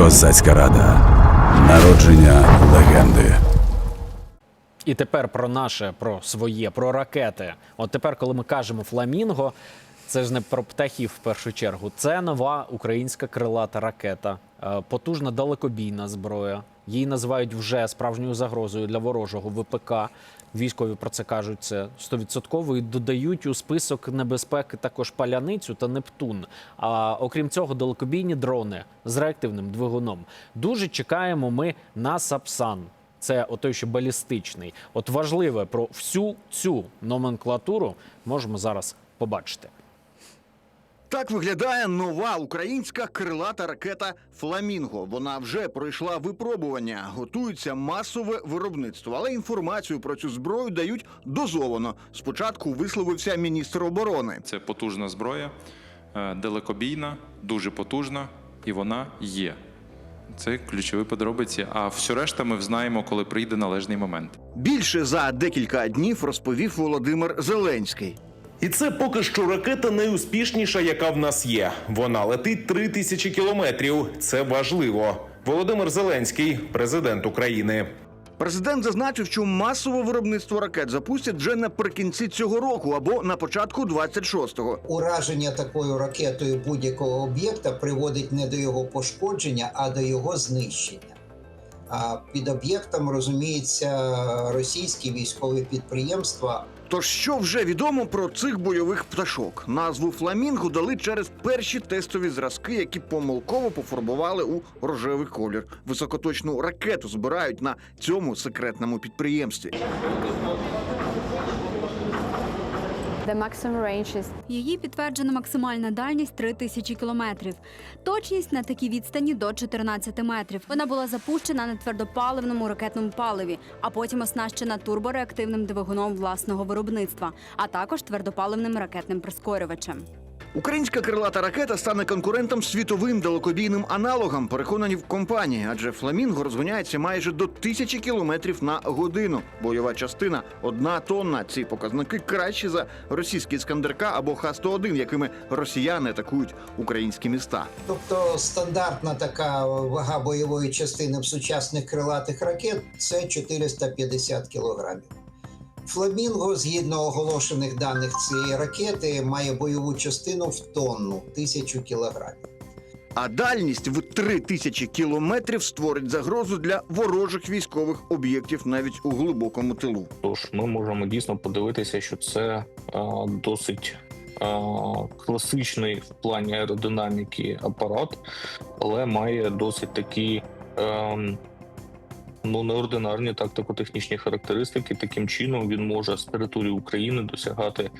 Козацька рада. Народження легенди. І тепер про наше, про своє, про ракети. От тепер, коли ми кажемо фламінго, це ж не про птахів в першу чергу. Це нова українська крилата ракета, е, потужна далекобійна зброя. Її називають вже справжньою загрозою для ворожого ВПК. Військові про це кажуть це стовідсотково і додають у список небезпеки також паляницю та Нептун. А окрім цього, далекобійні дрони з реактивним двигуном. Дуже чекаємо ми на Сапсан. Це отой, що балістичний. От важливе про всю цю номенклатуру можемо зараз побачити. Так виглядає нова українська крилата ракета Фламінго. Вона вже пройшла випробування, готується масове виробництво. Але інформацію про цю зброю дають дозовано. Спочатку висловився міністр оборони. Це потужна зброя, е, далекобійна, дуже потужна, і вона є. Це ключові подробиці. А все решта ми взнаємо, коли прийде належний момент. Більше за декілька днів розповів Володимир Зеленський. І це поки що ракета найуспішніша, яка в нас є. Вона летить три тисячі кілометрів. Це важливо. Володимир Зеленський, президент України. Президент зазначив, що масове виробництво ракет запустять вже наприкінці цього року або на початку 26-го. Ураження такою ракетою будь-якого об'єкта приводить не до його пошкодження, а до його знищення. А під об'єктом розуміється російські військові підприємства. Тож що вже відомо про цих бойових пташок? Назву фламінго дали через перші тестові зразки, які помилково пофарбували у рожевий колір. Високоточну ракету збирають на цьому секретному підприємстві. The maximum range is Її підтверджена максимальна дальність 3000 кілометрів. Точність на такій відстані до 14 метрів. Вона була запущена на твердопаливному ракетному паливі, а потім оснащена турбореактивним двигуном власного виробництва, а також твердопаливним ракетним прискорювачем. Українська крилата ракета стане конкурентом світовим далекобійним аналогам, переконані в компанії, адже фламінго розгоняється майже до тисячі кілометрів на годину. Бойова частина одна тонна. Ці показники кращі за російські скандерка або Х-101, якими росіяни атакують українські міста. Тобто стандартна така вага бойової частини в сучасних крилатих ракет це 450 кілограмів. Фламінго, згідно оголошених даних цієї ракети, має бойову частину в тонну тисячу кілограмів. А дальність в три тисячі кілометрів створить загрозу для ворожих військових об'єктів навіть у глибокому тилу. Тож ми можемо дійсно подивитися, що це е, досить е, класичний в плані аеродинаміки апарат, але має досить такі е, ну, неординарні тактико-технічні характеристики. Таким чином він може з території України досягати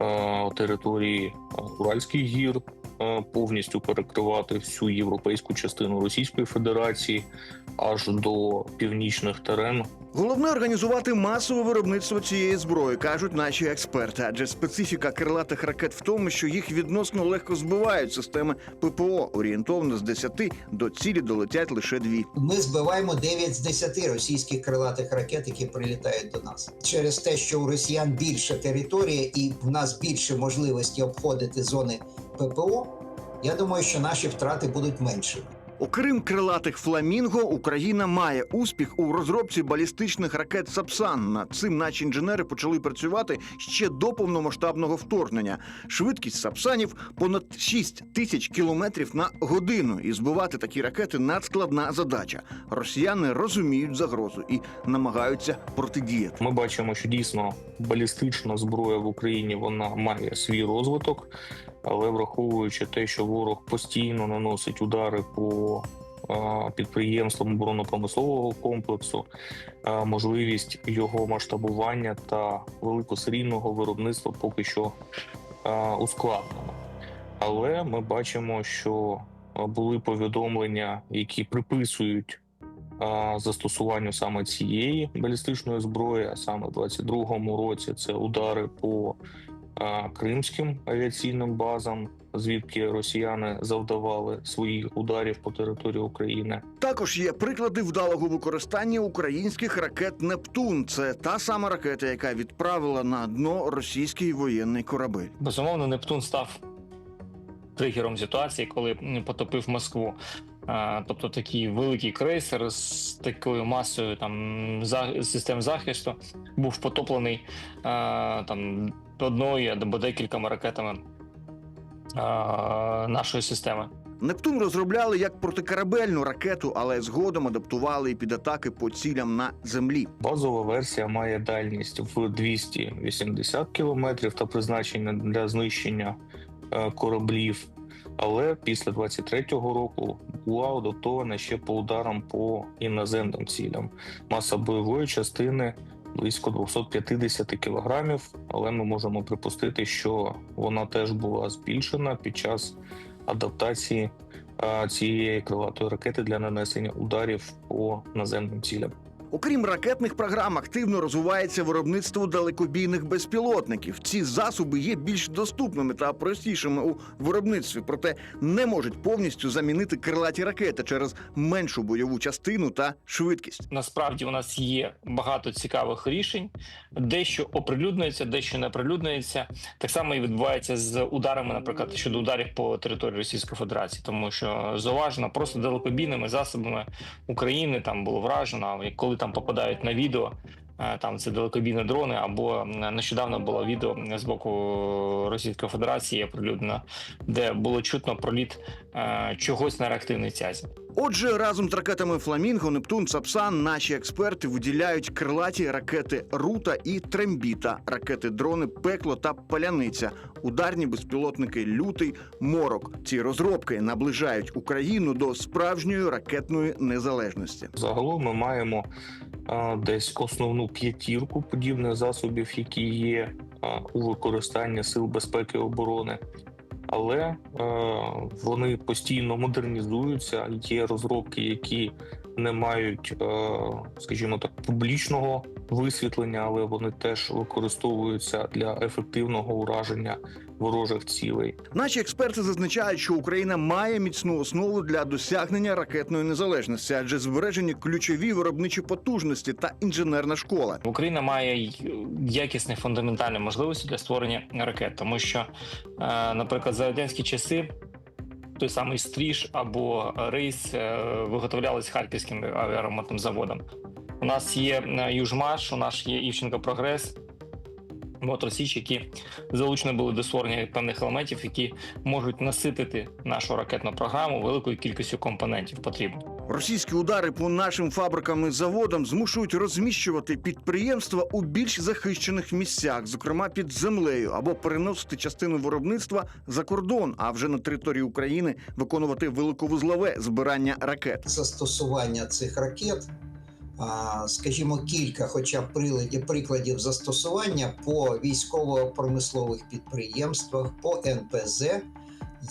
е, території Уральських гір. е, Повністю перекривати всю європейську частину Російської Федерації аж до північних терен Головне організувати масове виробництво цієї зброї, кажуть наші експерти. Адже специфіка крилатих ракет в тому, що їх відносно легко збивають системи ППО. Орієнтовно з 10 до цілі долетять лише дві. Ми збиваємо 9 з 10 російських крилатих ракет, які прилітають до нас. Через те, що у росіян більша територія і в нас більше можливості обходити зони ППО. Я думаю, що наші втрати будуть меншими. Окрім крилатих фламінго, Україна має успіх у розробці балістичних ракет Сапсан. Над цим наші інженери почали працювати ще до повномасштабного вторгнення. Швидкість сапсанів понад 6 тисяч кілометрів на годину. І збивати такі ракети надскладна задача. Росіяни розуміють загрозу і намагаються протидіяти. Ми бачимо, що дійсно балістична зброя в Україні вона має свій розвиток, але враховуючи те, що ворог постійно наносить удари по підприємствам оборонно-промислового комплексу, можливість його масштабування та великосерійного виробництва поки що ускладнено. Але ми бачимо, що були повідомлення, які приписують застосуванню саме цієї балістичної зброї, а саме в 22-му році це удари по кримським авіаційним базам, звідки росіяни завдавали своїх ударів по території України. Також є приклади вдалого використання українських ракет Нептун. Це та сама ракета, яка відправила на дно російський воєнний корабель. Безумовно, Нептун став тригером ситуації, коли потопив Москву. Тобто такий великий крейсер з такою масою там за- систем захисту був потоплений там одною або декількома ракетами е, нашої системи. Нептун розробляли як протикорабельну ракету, але згодом адаптували і під атаки по цілям на землі. Базова версія має дальність в 280 кілометрів та призначення для знищення е, кораблів. Але після 23-го року була адаптована ще по ударам по іноземним цілям. Маса бойової частини близько 250 кілограмів, але ми можемо припустити, що вона теж була збільшена під час адаптації цієї крилатої ракети для нанесення ударів по наземним цілям. Окрім ракетних програм, активно розвивається виробництво далекобійних безпілотників. Ці засоби є більш доступними та простішими у виробництві, проте не можуть повністю замінити крилаті ракети через меншу бойову частину та швидкість. Насправді у нас є багато цікавих рішень, дещо оприлюднюється, дещо не оприлюднюється. Так само і відбувається з ударами, наприклад, щодо ударів по території Російської Федерації, тому що зауважено просто далекобійними засобами України там було вражено, коли там попадають на відео. е, Там це далекобійні дрони, або нещодавно було відео з боку Російської Федерації оприлюднено, де було чутно проліт е, чогось на реактивній тязі. Отже, разом з ракетами Фламінго, Нептун, Сапсан наші експерти виділяють крилаті ракети Рута і Трембіта, ракети дрони Пекло та Паляниця, ударні безпілотники Лютий Морок. Ці розробки наближають Україну до справжньої ракетної незалежності. Загалом ми маємо а, десь основну п'ятірку подібних засобів, які є а, у використанні сил безпеки і оборони, але е, вони постійно модернізуються. Є розробки, які не мають, е, скажімо так, публічного висвітлення, але вони теж використовуються для ефективного ураження ворожих цілей. Наші експерти зазначають, що Україна має міцну основу для досягнення ракетної незалежності, адже збережені ключові виробничі потужності та інженерна школа. Україна має якісні фундаментальні можливості для створення ракет, тому що, е, наприклад, за радянські часи. Той самий стріж або рейс е, виготовлялись харківським аеромотним заводом. У нас є е, Южмаш, у нас є Івченко Прогрес, Моторсіч, які залучені були до створення певних елементів, які можуть наситити нашу ракетну програму великою кількістю компонентів потрібно. Російські удари по нашим фабрикам і заводам змушують розміщувати підприємства у більш захищених місцях, зокрема під землею, або переносити частину виробництва за кордон, а вже на території України виконувати великовузлове збирання ракет. застосування цих ракет, скажімо, кілька, хоча б прикладів застосування по військово-промислових підприємствах, по НПЗ.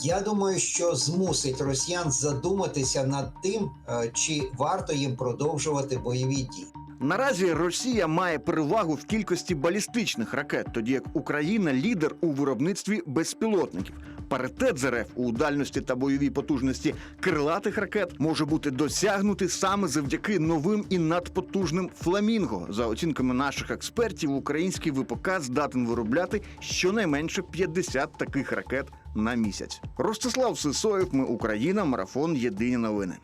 Я думаю, що змусить росіян задуматися над тим, е, чи варто їм продовжувати бойові дії. Наразі Росія має перевагу в кількості балістичних ракет, тоді як Україна лідер у виробництві безпілотників. Паритет ЗРФ у дальності та бойовій потужності крилатих ракет може бути досягнути саме завдяки новим і надпотужним фламінго. За оцінками наших експертів, український ВПК здатен виробляти щонайменше 50 таких ракет на місяць. Ростислав Сисоєв, ми Україна, марафон Єдині новини.